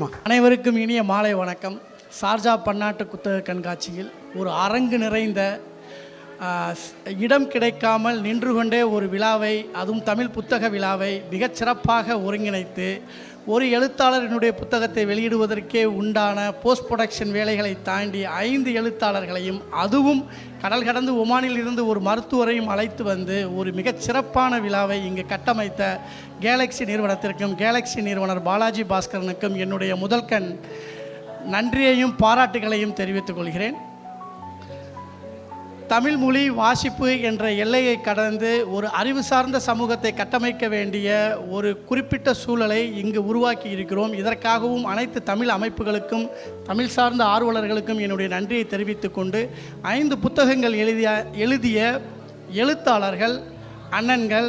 அனைவருக்கும் இனிய மாலை வணக்கம். சார்ஜா பன்னாட்டு புத்தக கண்காட்சியில் ஒரு அரங்கு நிறைந்த இடம் கிடைக்காமல் நின்று கொண்டே ஒரு விழாவை அதுவும் தமிழ் புத்தக விழாவை மிகச் சிறப்பாக ஒருங்கிணைத்து ஒரு எழுத்தாளர் என்னுடைய புத்தகத்தை வெளியிடுவதற்கே உண்டான போஸ்ட் ப்ரொடக்ஷன் வேலைகளை தாண்டி ஐந்து எழுத்தாளர்களையும் அதுவும் கடல் கடந்து ஒமானில் இருந்து ஒரு மருத்துவரையும் அழைத்து வந்து ஒரு மிகச் சிறப்பான விழாவை இங்கு கட்டமைத்த கேலக்ஸி நிறுவனத்திற்கும் கேலக்ஸி நிறுவனர் பாலாஜி பாஸ்கரனுக்கும் என்னுடைய முதல்கண் நன்றியையும் பாராட்டுகளையும் தெரிவித்துக் கொள்கிறேன். தமிழ் மொழி வாசிப்பு என்ற எல்லையை கடந்து ஒரு அறிவு சார்ந்த சமூகத்தை கட்டமைக்க வேண்டிய ஒரு குறிப்பிட்ட சூழலை இங்கு உருவாக்கி இருக்கிறோம். இதற்காகவும் அனைத்து தமிழ் அமைப்புகளுக்கும் தமிழ் சார்ந்த ஆர்வலர்களுக்கும் என்னுடைய நன்றியை தெரிவித்துக் கொண்டு ஐந்து புத்தகங்கள் எழுதிய எழுதிய எழுத்தாளர்கள் அண்ணன்கள்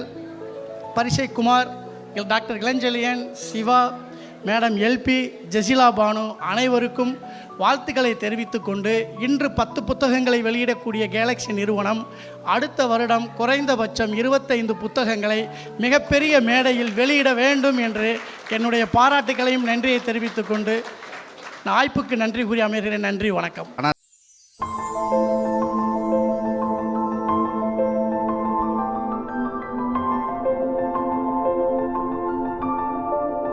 பரிசை Kumar doctor Ilanchezhiyan Siva madam LP Jesila Banu அனைவருக்கும் வாழ்த்துக்களை தெரிவித்துக்கொண்டு இன்று பத்து புத்தகங்களை வெளியிடக்கூடிய கேலக்ஸி நிறுவனம் அடுத்த வருடம் குறைந்தபட்சம் இருபத்தைந்து புத்தகங்களை மிகப்பெரிய மேடையில் வெளியிட வேண்டும் என்று என்னுடைய பாராட்டுகளையும் நன்றியை தெரிவித்துக்கொண்டு நான் வாய்ப்புக்கு நன்றி கூறி அமைகிறேன். நன்றி வணக்கம்.